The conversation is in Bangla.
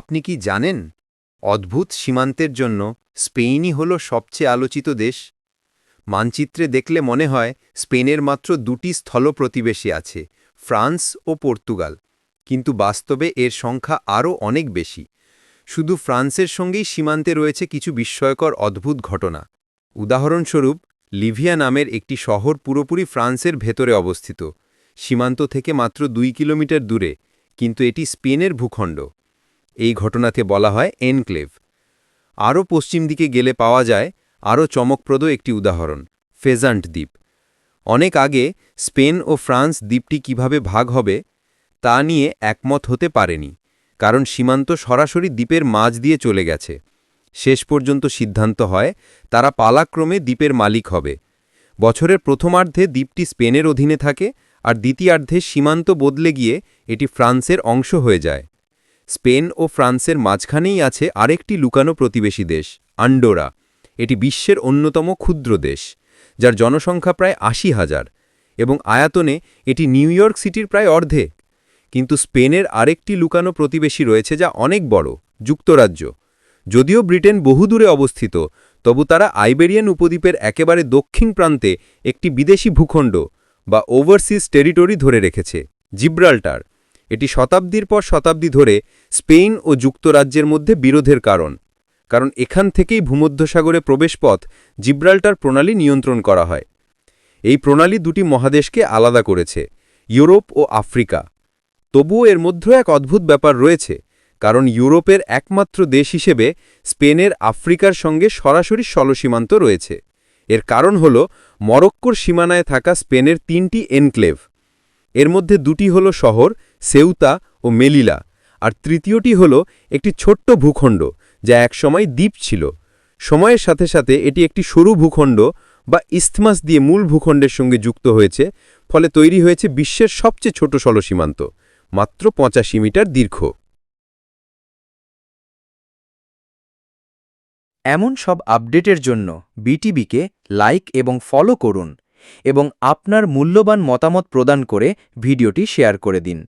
আপনি কি জানেন? অদ্ভুত সীমান্তের জন্য স্পেনই হল সবচেয়ে আলোচিত দেশ। মানচিত্রে দেখলে মনে হয় স্পেনের মাত্র দুটি স্থল প্রতিবেশী আছে, ফ্রান্স ও পর্তুগাল। কিন্তু বাস্তবে এর সংখ্যা আরও অনেক বেশি। শুধু ফ্রান্সের সঙ্গেই সীমান্তে রয়েছে কিছু বিস্ময়কর অদ্ভুত ঘটনা। উদাহরণস্বরূপ, লিভিয়া নামের একটি শহর পুরোপুরি ফ্রান্সের ভেতরে অবস্থিত। সীমান্ত থেকে মাত্র দুই কিলোমিটার দূরে, কিন্তু এটি স্পেনের ভূখণ্ড। এই ঘটনাকে বলা হয় এনক্লেভ। আরও পশ্চিম দিকে গেলে পাওয়া যায় আরও চমকপ্রদ একটি উদাহরণ, ফেজান্ট দ্বীপ। অনেক আগে স্পেন ও ফ্রান্স দ্বীপটি কীভাবে ভাগ হবে তা নিয়ে একমত হতে পারেনি, কারণ সীমান্ত সরাসরি দ্বীপের মাঝ দিয়ে চলে গেছে। শেষ পর্যন্ত সিদ্ধান্ত হয় তারা পালাক্রমে দ্বীপের মালিক হবে। বছরের প্রথমার্ধে দ্বীপটি স্পেনের অধীনে থাকে আর দ্বিতীয়ার্ধে সীমান্ত বদলে গিয়ে এটি ফ্রান্সের অংশ হয়ে যায়। স্পেন ও ফ্রান্সের মাঝখানেই আছে আরেকটি লুকানো প্রতিবেশী দেশ, আন্ডোরা। এটি বিশ্বের অন্যতম ক্ষুদ্র দেশ, যার জনসংখ্যা প্রায় আশি হাজার এবং আয়াতনে এটি নিউ ইয়র্ক সিটির প্রায় অর্ধে। কিন্তু স্পেনের আরেকটি লুকানো প্রতিবেশী রয়েছে যা অনেক বড়, যুক্তরাজ্য। যদিও ব্রিটেন বহুদূরে অবস্থিত, তবু তারা আইবেরিয়ান উপদ্বীপের একেবারে দক্ষিণ প্রান্তে একটি বিদেশি ভূখণ্ড বা ওভারসিজ টেরিটরি ধরে রেখেছে, জিব্রাল্টার। এটি শতাব্দীর পর শতাব্দী ধরে স্পেন ও যুক্তরাজ্যের মধ্যে বিরোধের কারণ। কারণ এখান থেকেই ভূমধ্যসাগরে প্রবেশপথ জিব্রাল্টার প্রণালী নিয়ন্ত্রণ করা হয়। এই প্রণালী দুটি মহাদেশকে আলাদা করেছে, ইউরোপ ও আফ্রিকা। তবুও এর মধ্যে এক অদ্ভুত ব্যাপার রয়েছে, কারণ ইউরোপের একমাত্র দেশ হিসেবে স্পেনের আফ্রিকার সঙ্গে সরাসরি স্থলসীমান্ত রয়েছে। এর কারণ হল, মরক্কোর সীমানায় থাকা স্পেনের তিনটি এনক্লেভ। এর মধ্যে দুটি হল শহর, সেউতা ও মেলিলা, আর তৃতীয়টি হল একটি ছোট্ট ভূখণ্ড, যা একসময় দ্বীপ ছিল। সময়ের সাথে সাথে এটি একটি সরু ভূখণ্ড বা ইস্থমাস দিয়ে মূল ভূখণ্ডের সঙ্গে যুক্ত হয়েছে, ফলে তৈরি হয়েছে বিশ্বের সবচেয়ে ছোট স্থলসীমান্ত, মাত্র পঁচাশি মিটার দীর্ঘ। এমন সব আপডেটের জন্য বিটিবিকে লাইক এবং ফলো করুন। এবং আপনার মূল্যবান মতামত প্রদান করে ভিডিওটি শেয়ার করে দিন।